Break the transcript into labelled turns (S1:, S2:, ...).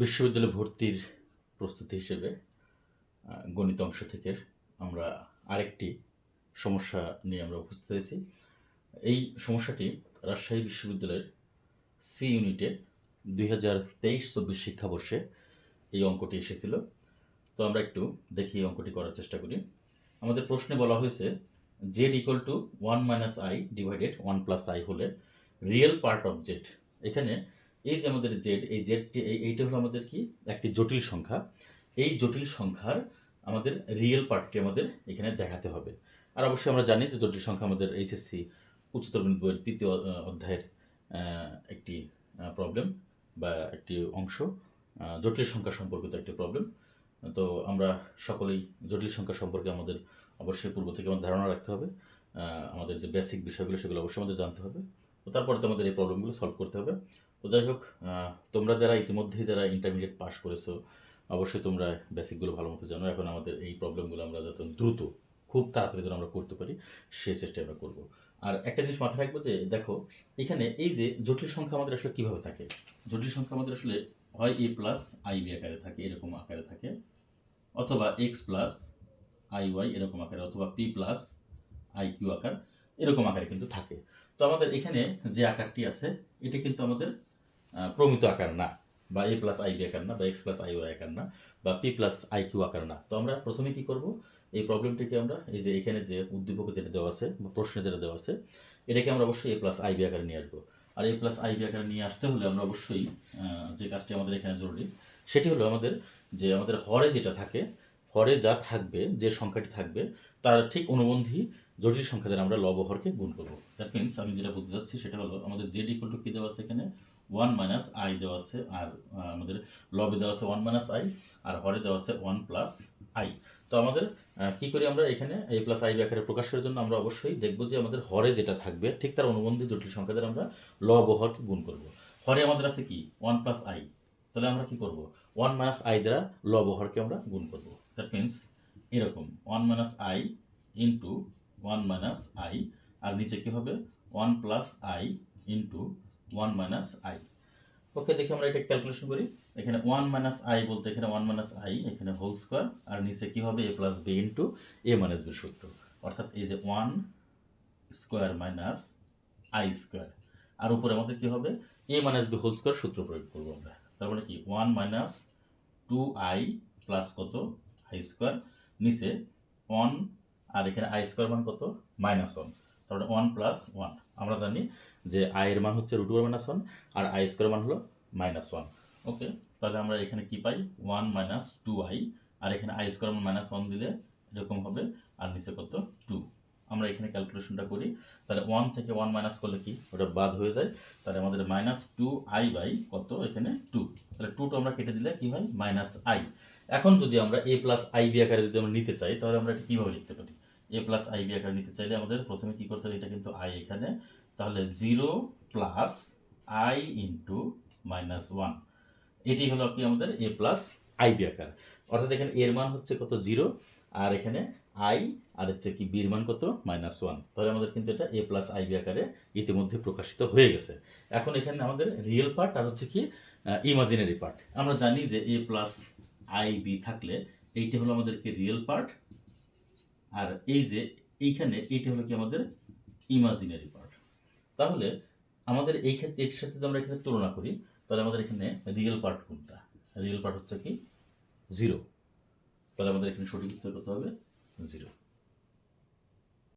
S1: বিশ্ববিদ্যালয়ে ভর্তির প্রস্তুতি হিসেবে গণিত অংশ থেকে আমরা আরেকটি সমস্যা নিয়ে আমরা উপস্থিত হয়েছি। এই সমস্যাটি রাজশাহী বিশ্ববিদ্যালয়ের সি ইউনিটে দুই হাজার তেইশ চব্বিশ শিক্ষাবর্ষে এই অঙ্কটি এসেছিল। তো আমরা একটু দেখি অঙ্কটি করার চেষ্টা করি। আমাদের প্রশ্নে বলা হয়েছে z equal to one minus i divided one plus i হলে রিয়েল পার্ট জেড এখানে এই যে আমাদের জেড, এই জেডটি এই এইটা হলো আমাদের কি? একটি জটিল সংখ্যা। এই জটিল সংখ্যার আমাদের রিয়েল পার্টটি আমাদের এখানে দেখাতে হবে। আর অবশ্যই আমরা জানি যে জটিল সংখ্যা আমাদের এইচএসসি উচ্চতর মাধ্যমিক বইয়ের তৃতীয় অধ্যায়ের একটি প্রবলেম বা একটি অংশ। জটিল সংখ্যা সম্পর্কিত একটি প্রবলেম তো আমরা সকলেই জটিল সংখ্যা সম্পর্কে আমাদের অবশ্যই পূর্ব থেকে আমাদের ধারণা রাখতে হবে। আমাদের যে বেসিক বিষয়গুলো সেগুলো অবশ্যই আমাদের জানতে হবে। তো তারপরে তো আমাদের এই প্রবলেমগুলো সলভ করতে হবে। তো যাই হোক তোমরা যারা ইতিমধ্যেই যারা ইন্টারমিডিয়েট পাস করেছ, অবশ্যই তোমরা বেসিকগুলো ভালো মতো জানো। এখন আমাদের এই প্রবলেমগুলো আমরা যাতে দ্রুত, খুব তাড়াতাড়ি যেন আমরা করতে পারি সেই চেষ্টা আমরা করব। আর একটা জিনিস মাথায় রাখব যে, দেখো, এখানে এই যে জটিল সংখ্যা আমাদের আসলে কীভাবে থাকে? জটিল সংখ্যা আমাদের আসলে হয় এ প্লাস আই বি আকারে থাকে, এরকম আকারে থাকে, অথবা এক্স প্লাস আই ওয়াই এরকম আকারে, অথবা পি প্লাস আই কিউ আকার, এরকম আকারে কিন্তু থাকে। তো আমাদের এখানে যে আকারটি আছে, এটা কিন্তু আমাদের প্রমিত আকার না, বা এ প্লাস আই আকার না, বা এক্স প্লাস আই ওয়াই আকার না, বা পি প্লাস আই কিউ আকার না। তো আমরা প্রথমে কি করব? এই প্রবলেমটিকে আমরা, এই যে এখানে যে উদ্দীপকে যেটা দেওয়া আছে, বা প্রশ্নে যেটা দেওয়া আছে, এটাকে আমরা অবশ্যই এ প্লাস আই বি আকারে নিয়ে আসব। আর এ প্লাস আই বি আকারে নিয়ে আসতে হলে আমরা অবশ্যই যে কাজটি আমাদের এখানে জরুরি, সেটি হলো আমাদের যে আমাদের হরে যেটা থাকে, হরে যা থাকবে, যে সংখ্যাটি থাকবে, তার ঠিক অনুবন্ধী জটিল সংখ্যা দ্বারা আমরা লব হরকে গুণ করব। দ্যাট মিনস আমি যেটা বলতে চাচ্ছি সেটা হলো, আমাদের জেড ইকুয়াল টু কী দেওয়া আছে এখানে? ওয়ান মাইনাস আই দেওয়া আছে, আর আমাদের লবে দেওয়া আছে ওয়ান মাইনাস আই আর হরে দেওয়া আছে ওয়ান প্লাস আই তো আমাদের কি করি আমরা এখানে? এ প্লাস আই আকারে প্রকাশ করার জন্য আমরা অবশ্যই দেখব যে আমাদের হরে যেটা থাকবে, ঠিক তার অনুবন্ধী জটিল সংখ্যা দ্বারা আমরা লব হরকে গুণ করব। হরে আমাদের আছে কি? ওয়ান প্লাস আই তাহলে আমরা কি করব? ওয়ান মাইনাস আই দ্বারা লব হরকে আমরা গুণ করব। দ্যাট মিনস এরকম one minus i into one minus i আর নিচে কি হবে? One plus i into one minus i okay দেখি আমরা এটা ক্যালকুলেশন করি। এখানে ওয়ান মাইনাস আই বলতে এখানে ওয়ান মাইনাস আই এখানে হোল স্কোয়ার আর নিচে কি হবে? A plus b into a minus b সূত্র। অর্থাৎ এই যে one square minus i square আর উপরে আমাদের কি হবে? A minus b whole square সূত্র প্রয়োগ করব আমরা। তারপরে কি? One minus two i plus কত? আই স্কোয়ার নিচে ওয়ান আর এখানে আই স্কোয়ার মান কত? মাইনাস ওয়ান তারপরে ওয়ান প্লাস ওয়ান আমরা জানি যে আই এর মান হচ্ছে রুট ওভার মাইনাস ওয়ান আর আই স্কোয়ার মান হলো মাইনাস ওয়ান ওকে তাহলে আমরা এখানে কি পাই? ওয়ান মাইনাস টু আই আর এখানে আই স্কোয়ার মান মাইনাস ওয়ান দিলে এরকম হবে, আর নিচে কত? টু আমরা এখানে ক্যালকুলেশনটা করি। তাহলে ওয়ান থেকে ওয়ান মাইনাস করলে কি? ওটা বাদ হয়ে যায়। তাহলে আমাদের মাইনাস টু আই বাই কত? এখানে টু তাহলে টু টু আমরা কেটে দিলে কি হয়? মাইনাস আই এখন যদি আমরা এ প্লাস আই বি আকারে যদি আমরা নিতে চাই, তাহলে আমরা এটা কীভাবে লিখতে পারি? এ প্লাস আই বি আকারে নিতে চাইলে আমাদের প্রথমে কি করতে হবে? এটা কিন্তু আই এখানে। তাহলে zero plus i into minus one এটি হলো কি আমাদের এ প্লাস আই বি আকার। অর্থাৎ এখানে এর মান হচ্ছে কত? জিরো আর এখানে আই আর হচ্ছে কি বির মান কত? মাইনাস ওয়ান তাহলে আমাদের কিন্তু এটা এ প্লাস আই বি আকারে ইতিমধ্যে প্রকাশিত হয়ে গেছে। এখন এখানে আমাদের রিয়েল পার্ট আর হচ্ছে কি ইমাজিনারি পার্ট আমরা জানি যে এ প্লাস আই বি থাকলে এইটা হলো আমাদের কি রিয়েল পার্ট আর এই যে এইখানে এইটা হলো কি আমাদের ইমাজিনারি পার্ট তাহলে আমাদের এই ক্ষেত্রে, এটির সাথে যদি আমরা এখানে তুলনা করি, তাহলে আমাদের এখানে রিয়েল পার্ট কোনটা? রিয়েল পার্ট হচ্ছে কি? জিরো তাহলে আমাদের এখানে সঠিক উত্তর কত হবে জিরো